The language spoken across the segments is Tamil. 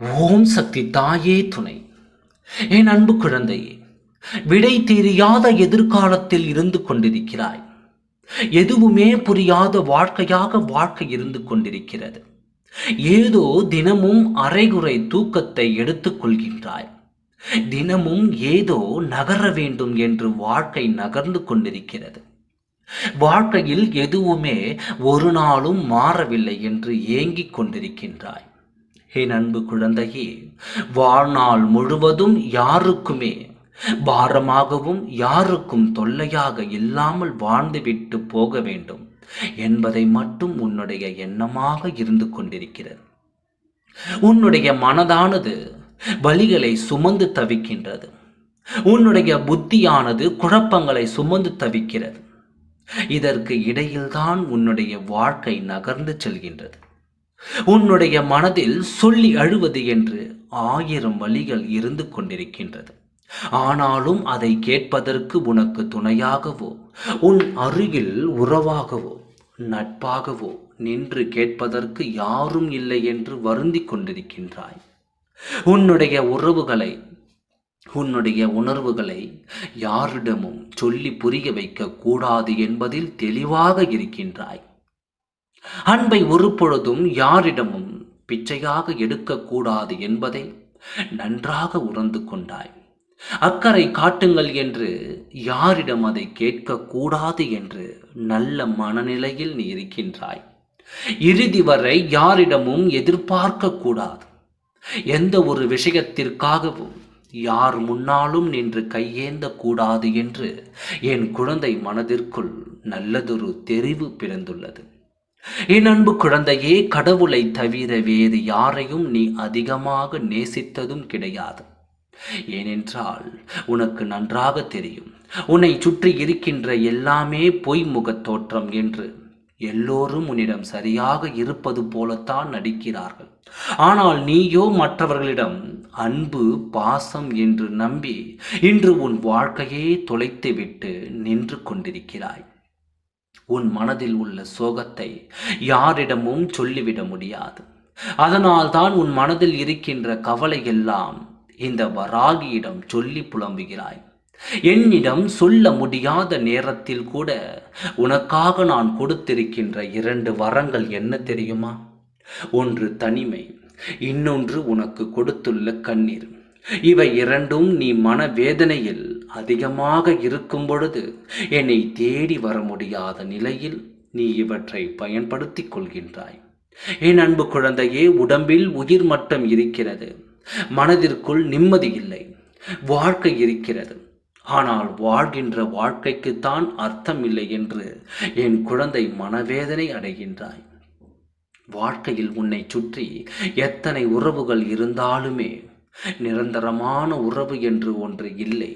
ஓம் சக்தி தாயே துணை. என் அன்பு குழந்தையே விடை தெரியாத எதிர்காலத்தில் இருந்து கொண்டிருக்கிறாய். எதுவுமே புரியாத வாழ்க்கையாக வாழ்க்கை இருந்து கொண்டிருக்கிறது. ஏதோ தினமும் அரைகுறை தூக்கத்தை எடுத்துக்கொள்கின்றாய் தினமும் ஏதோ நகர வேண்டும் என்று வாழ்க்கை நகர்ந்து கொண்டிருக்கிறது. வாழ்க்கையில் எதுவுமே ஒரு நாளும் மாறவில்லை என்று ஏங்கிக் கொண்டிருக்கின்றாய். என் அன்பு குழந்தையே வாழ்நாள் முழுவதும் யாருக்குமே பாரமாகவும் யாருக்கும் தொல்லையாக இல்லாமல் வாழ்ந்துவிட்டு போக வேண்டும் என்பதை மட்டும் உன்னுடைய எண்ணமாக இருந்து கொண்டிருக்கிறது. உன்னுடைய மனதானது வலிகளை சுமந்து தவிக்கின்றது. உன்னுடைய புத்தியானது குழப்பங்களை சுமந்து தவிக்கிறது. இதற்கு இடையில்தான் உன்னுடைய வாழ்க்கை நகர்ந்து செல்கின்றது. உன்னுடைய மனதில் சொல்லி அழுவது என்று ஆயிரம் வழிகள் இருந்து கொண்டிருக்கின்றது. ஆனாலும் அதை கேட்பதற்கு உனக்கு துணையாகவோ உன் அருகில் உறவாகவோ நட்பாகவோ நின்று கேட்பதற்கு யாரும் இல்லை என்று வருந்தி கொண்டிருக்கின்றாய். உன்னுடைய உறவுகளை உன்னுடைய உணர்வுகளை யாரிடமும் சொல்லி புரிய வைக்க கூடாது என்பதில் தெளிவாக இருக்கின்றாய். அன்பை ஒரு பொழுதும் யாரிடமும் பிச்சையாக எடுக்கக்கூடாது என்பதை நன்றாக உணர்ந்து கொண்டாய். அக்கறை காட்டுங்கள் என்று யாரிடம் அதை கேட்கக்கூடாது என்று நல்ல மனநிலையில் நீ இருக்கின்றாய். இறுதி வரை யாரிடமும் எதிர்பார்க்க கூடாது எந்த ஒரு விஷயத்திற்காகவும் யார் முன்னாலும் நின்று கையேந்த கூடாது என்று என் குழந்தை மனதிற்குள் நல்லதொரு தெரிவு பிறந்துள்ளது. என் அன்பு குழந்தையே கடவுளை தவிர வேறு யாரையும் நீ அதிகமாக நேசித்ததும் கிடையாது. ஏனென்றால் உனக்கு நன்றாக தெரியும். உன்னை சுற்றி இருக்கின்ற எல்லாமே பொய் முகத் தோற்றம் என்று. எல்லோரும் உன்னிடம் சரியாக இருப்பது போலத்தான் நடிக்கிறார்கள். ஆனால் நீயோ மற்றவர்களிடம் அன்பு பாசம் என்று நம்பி இன்று உன் வாழ்க்கையே தொலைத்துவிட்டு நின்று கொண்டிருக்கிறாய். உன் மனதில் உள்ள சோகத்தை யாரிடமும் சொல்லிவிட முடியாது. அதனால்தான் உன் மனதில் இருக்கின்ற கவலை எல்லாம் இந்த வராகியிடம் சொல்லி புலம்புகிறாய். என்னிடம் சொல்ல முடியாத நேரத்தில் கூட உனக்காக நான் கொடுத்திருக்கின்ற இரண்டு வரங்கள் என்ன தெரியுமா? ஒன்று தனிமை இன்னொன்று உனக்கு கொடுத்துள்ள கண்ணீர். இவை இரண்டும் நீ மனவேதனையில் அதிகமாக இருக்கும் பொழுது என்னை தேடி வர முடியாத நிலையில் நீ இவற்றை பயன்படுத்திக் கொள்கின்றாய். என் அன்பு குழந்தையே உடம்பில் உயிர் மட்டம் இருக்கிறது. மனதிற்குள் நிம்மதி இல்லை. வாழ்க்கை இருக்கிறது. ஆனால் வாழ்கின்ற வாழ்க்கைக்குத்தான் அர்த்தம் இல்லை என்று என் குழந்தை மனவேதனை அடைகின்றாய். வாழ்க்கையில் உன்னை சுற்றி எத்தனை உறவுகள் இருந்தாலுமே நிரந்தரமான உறவு என்று ஒன்று இல்லை.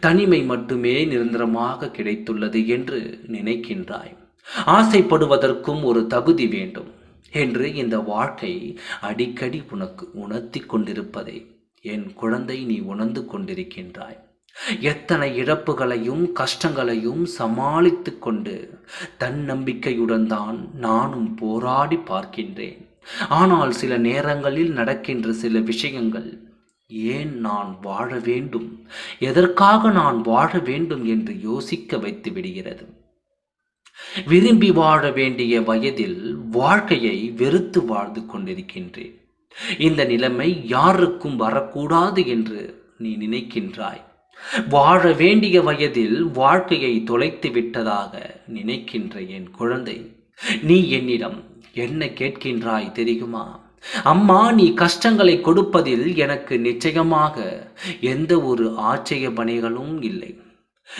தனிமை மட்டுமே நிரந்தரமாக கிடைத்துள்ளது என்று நினைக்கின்றாய். ஆசைப்படுவதற்கும் ஒரு தகுதி வேண்டும் என்று இந்த வாழ்க்கை அடிக்கடி உனக்கு உணர்த்தி கொண்டிருப்பதை. என் குழந்தை நீ உணர்ந்து கொண்டிருக்கின்றாய். எத்தனை இழப்புகளையும் கஷ்டங்களையும் சமாளித்து கொண்டு தன்னம்பிக்கையுடன் தான் நானும் போராடி பார்க்கின்றேன். ஆனால் சில நேரங்களில் நடக்கின்ற சில விஷயங்கள் ஏன் நான் வாழ வேண்டும்? எதற்காக நான் வாழ வேண்டும் என்று யோசிக்க வைத்து விடுகிறது. விரும்பி வாழ வேண்டிய வயதில் வாழ்க்கையை வெறுத்து வாழ்ந்து கொண்டிருக்கின்றேன். இந்த நிலைமை யாருக்கும் வரக்கூடாது என்று நீ நினைக்கின்றாய். வாழ வேண்டிய வயதில் வாழ்க்கையை தொலைத்து விட்டதாக நினைக்கின்ற என் குழந்தை நீ என்னிடம் என்ன கேட்கின்றாய் தெரியுமா? அம்மா நீ கஷ்டங்களை கொடுப்பதில் எனக்கு நிச்சயமாக எந்த ஒரு ஆட்சேபனைகளும் இல்லை.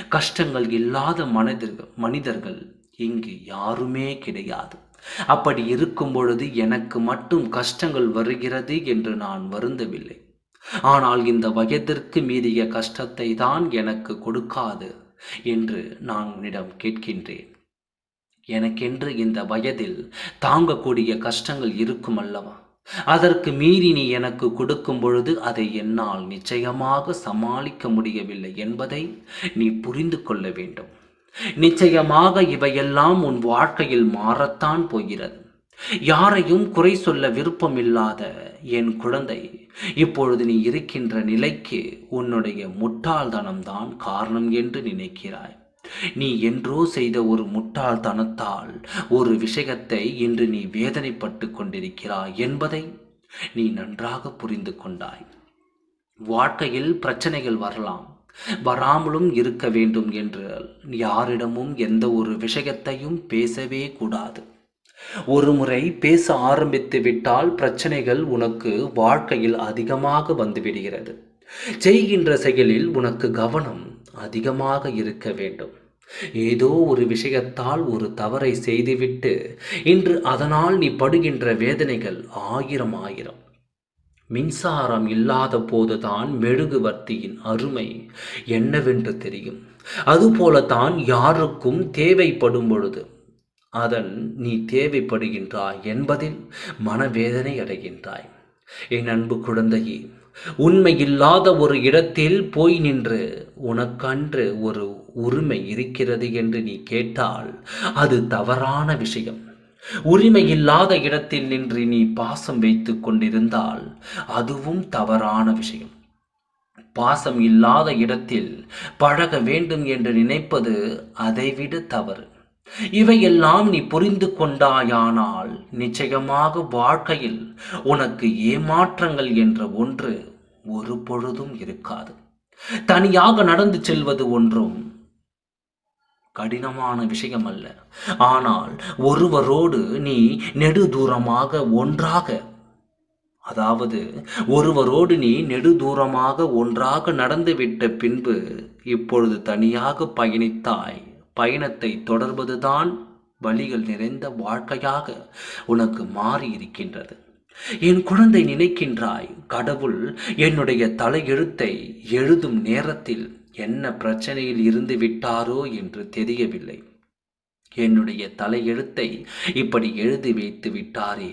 கஷ்டங்கள் இல்லாத மனிதர்கள் மனிதர்கள் இங்கு யாருமே கிடையாது. அப்படி இருக்கும் பொழுது எனக்கு மட்டும் கஷ்டங்கள் வருகிறது என்று நான் வருந்தவில்லை. ஆனால் இந்த வயதிற்கு மீறிய கஷ்டத்தை தான் எனக்கு கொடுக்காது என்று நான் உன்னிடம் கேட்கின்றேன். எனக்கென்று இந்த வயதில் தாங்கக்கூடிய கஷ்டங்கள் இருக்கும் அல்லவா? அதற்கு மீறி நீ எனக்கு கொடுக்கும் பொழுது அதை என்னால் நிச்சயமாக சமாளிக்க முடியவில்லை என்பதை நீ புரிந்து கொள்ள வேண்டும். நிச்சயமாக இவையெல்லாம் உன் வாழ்க்கையில் மாறத்தான் போகிறது. யாரையும் குறை சொல்ல விருப்பமில்லாத என் குழந்தை இப்பொழுது நீ இருக்கின்ற நிலைக்கு உன்னுடைய முட்டாள்தனம்தான் காரணம் என்று நினைக்கிறாய். நீ என்றோ செய்த ஒரு முட்டாள்தனத்தால் ஒரு விஷயத்தை இன்று நீ வேதனைப்பட்டு கொண்டிருக்கிறாய் என்பதை நீ நன்றாக புரிந்து கொண்டாய். வாழ்க்கையில் பிரச்சனைகள் வரலாம். வராமலும் இருக்க வேண்டும் என்று யாரிடமும் எந்த ஒரு விஷயத்தையும் பேசவே கூடாது. ஒரு முறை பேச ஆரம்பித்து விட்டால் பிரச்சனைகள் உனக்கு வாழ்க்கையில் அதிகமாக வந்துவிடுகிறது செய்கின்ற செயலில் உனக்கு கவனம் அதிகமாக இருக்க வேண்டும். ஏதோ ஒரு விஷயத்தால் ஒரு தவறை செய்துவிட்டு இன்று அதனால் நீ படுகின்ற வேதனைகள் ஆயிரம் ஆயிரம். மின்சாரம் இல்லாத போதுதான் மெழுகுவர்த்தியின் அருமை என்னவென்று தெரியும். அதுபோலத்தான் யாருக்கும் தேவைப்படும் பொழுது அதன் நீ தேவைப்படுகின்றாய் என்பதில் மனவேதனை அடைகின்றாய். என் அன்பு குழந்தையே உண்மை இல்லாத ஒரு இடத்தில் போய் நின்று உனக்கன்று ஒரு உரிமை இருக்கிறது என்று நீ கேட்டால் அது தவறான விஷயம். உரிமை இல்லாத இடத்தில் நின்று நீ பாசம் வைத்து கொண்டிருந்தால் அதுவும் தவறான விஷயம். பாசம் இல்லாத இடத்தில் பழக வேண்டும் என்று நினைப்பது அதைவிட தவறு. இவையெல்லாம் நீ புரிந்து கொண்டாயானால் நிச்சயமாக வாழ்க்கையில் உனக்கு ஏமாற்றங்கள் என்ற ஒன்று ஒரு பொழுதும் இருக்காது. தனியாக நடந்து செல்வது ஒன்றும் கடினமான விஷயம் அல்ல ஆனால் ஒருவரோடு நீ நெடுதூரமாக ஒன்றாக அதாவது ஒருவரோடு நீ நெடுதூரமாக ஒன்றாக நடந்துவிட்ட பின்பு இப்பொழுது தனியாக பயணித்தாய். பயணத்தை தொடர்வதுதான் வழிகள் நிறைந்த வாழ்க்கையாக உனக்கு மாறி இருக்கின்றது என் குழந்தை நினைக்கின்றாய் கடவுள் என்னுடைய தலையெழுத்தை எழுதும் நேரத்தில் என்ன பிரச்சனையில் இருந்து விட்டாரோ என்று தெரியவில்லை. என்னுடைய தலையெழுத்தை இப்படி எழுதி வைத்து விட்டாரே.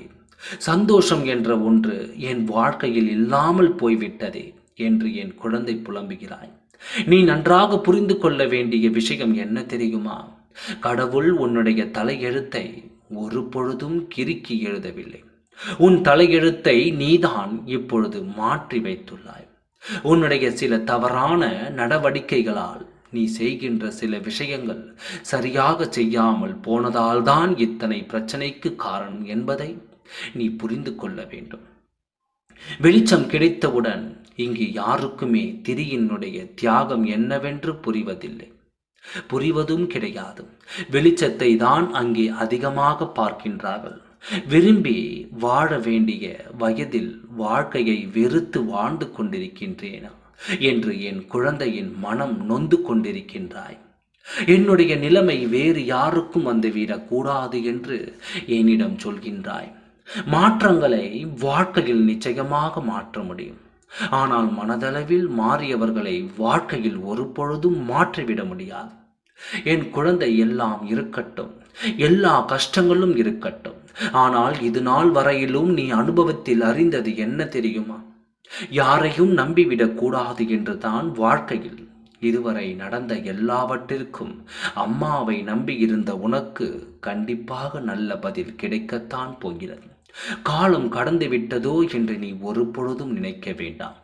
சந்தோஷம் என்ற ஒன்று என் வாழ்க்கையில் இல்லாமல் போய்விட்டதே என்று என் குழந்தை புலம்புகிறாய். நீ நன்றாக புரிந்து கொள்ள வேண்டிய விஷயம் என்ன தெரியுமா? கடவுள் உன்னுடைய தலையெழுத்தை ஒரு பொழுதும் கிறுக்கி எழுதவில்லை. உன் தலையெழுத்தை நீதான் இப்பொழுது மாற்றி வைத்துள்ளாய். உன்னுடைய சில தவறான நடவடிக்கைகளால் நீ செய்கின்ற சில விஷயங்கள் சரியாக செய்யாமல் போனதால்தான் இத்தனை பிரச்சனைக்கு காரணம் என்பதை நீ புரிந்து கொள்ள வேண்டும். வெளிச்சம் கிடைத்தவுடன் இங்கு யாருக்குமே திரியினுடைய தியாகம் என்னவென்று புரிவதில்லை. புரிவதும் கிடையாது. வெளிச்சத்தை தான் அங்கே அதிகமாக பார்க்கின்றார்கள். விரும்பி வாழ வேண்டிய வயதில் வாழ்க்கையை வெறுத்து வாழ்ந்து கொண்டிருக்கின்றேனா? என்று என் குழந்தையின் மனம் நொந்து கொண்டிருக்கின்றாய். என்னுடைய நிலைமை வேறு யாருக்கும் வந்துவிடக்கூடாது என்று என்னிடம் சொல்கின்றாய். மாற்றங்களை வாழ்க்கையில் நிச்சயமாக மாற்ற முடியும். ஆனால் மனதளவில் மாறியவர்களை வாழ்க்கையில் ஒரு பொழுதும் மாற்றிவிட முடியாது. என் குழந்தை எல்லாம் இருக்கட்டும் எல்லா கஷ்டங்களும் இருக்கட்டும் ஆனால் இது நாள் வரையிலும் நீ அனுபவத்தில் அறிந்தது என்ன தெரியுமா? யாரையும் நம்பிவிடக் கூடாது என்றுதான் வாழ்க்கையில். இதுவரை நடந்த எல்லாவற்றிற்கும் அம்மாவை நம்பியிருந்த உனக்கு கண்டிப்பாக நல்ல பதில் கிடைக்கத்தான் போகிறது. காலம் கடந்து விட்டதோ என்று நீ ஒரு பொழுதும் நினைக்க வேண்டாம்.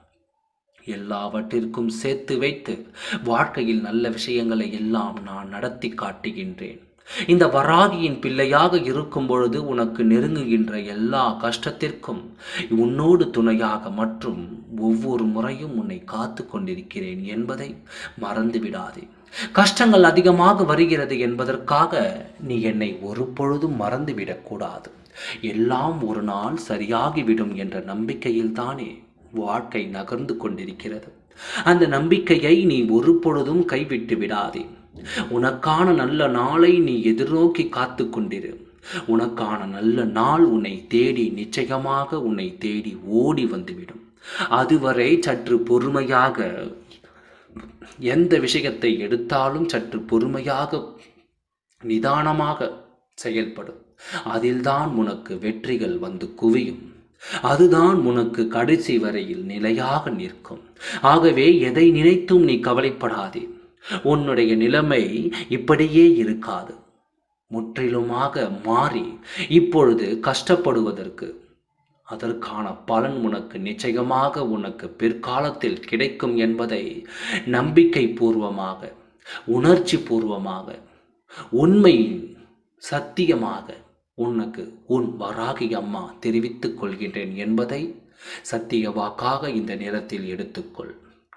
எல்லாவற்றிற்கும் சேர்த்து வைத்து வாழ்க்கையில் நல்ல விஷயங்களை எல்லாம் நான் நடத்தி காட்டுகின்றேன். இந்த வராகியின் பிள்ளையாக இருக்கும் பொழுது உனக்கு நெருங்குகின்ற எல்லா கஷ்டத்திற்கும் உன்னோடு துணையாக மற்றும் ஒவ்வொரு முறையும் உன்னை காத்து கொண்டிருக்கிறேன் என்பதை மறந்து விடாதே. கஷ்டங்கள் அதிகமாக வருகிறது என்பதற்காக நீ என்னை ஒரு பொழுதும் மறந்துவிடக்கூடாது எல்லாம் ஒரு நாள் சரியாகிவிடும் என்ற நம்பிக்கையில் தானே வாழ்க்கை நகர்ந்து கொண்டிருக்கிறது. அந்த நம்பிக்கையை நீ ஒரு பொழுதும் கைவிட்டு விடாதே. உனக்கான நல்ல நாளை நீ எதிர்நோக்கி காத்து கொண்டிரு உனக்கான நல்ல நாள் உன்னை தேடி நிச்சயமாக உன்னை தேடி ஓடி வந்துவிடும். அதுவரை சற்று பொறுமையாக எந்த விஷயத்தை எடுத்தாலும் சற்று பொறுமையாக நிதானமாக செயல்படும் அதில்தான் உனக்கு வெற்றிகள் வந்து குவியும். அதுதான் உனக்கு கடைசி வரையில் நிலையாக நிற்கும். ஆகவே எதை நினைத்தும் நீ கவலைப்படாதே. உன்னுடைய நிலைமை இப்படியே இருக்காது. முற்றிலுமாக மாறி இப்பொழுது கஷ்டப்படுவதற்கு அதற்கான பலன் உனக்கு நிச்சயமாக உனக்கு பிற்காலத்தில் கிடைக்கும் என்பதை நம்பிக்கை பூர்வமாக உணர்ச்சி பூர்வமாக உண்மை சத்தியமாக உனக்கு உன் வராகி அம்மா தெரிவித்துக் கொள்கின்றேன் என்பதை சத்திய வாக்காக இந்த நேரத்தில் எடுத்துக்கொள்.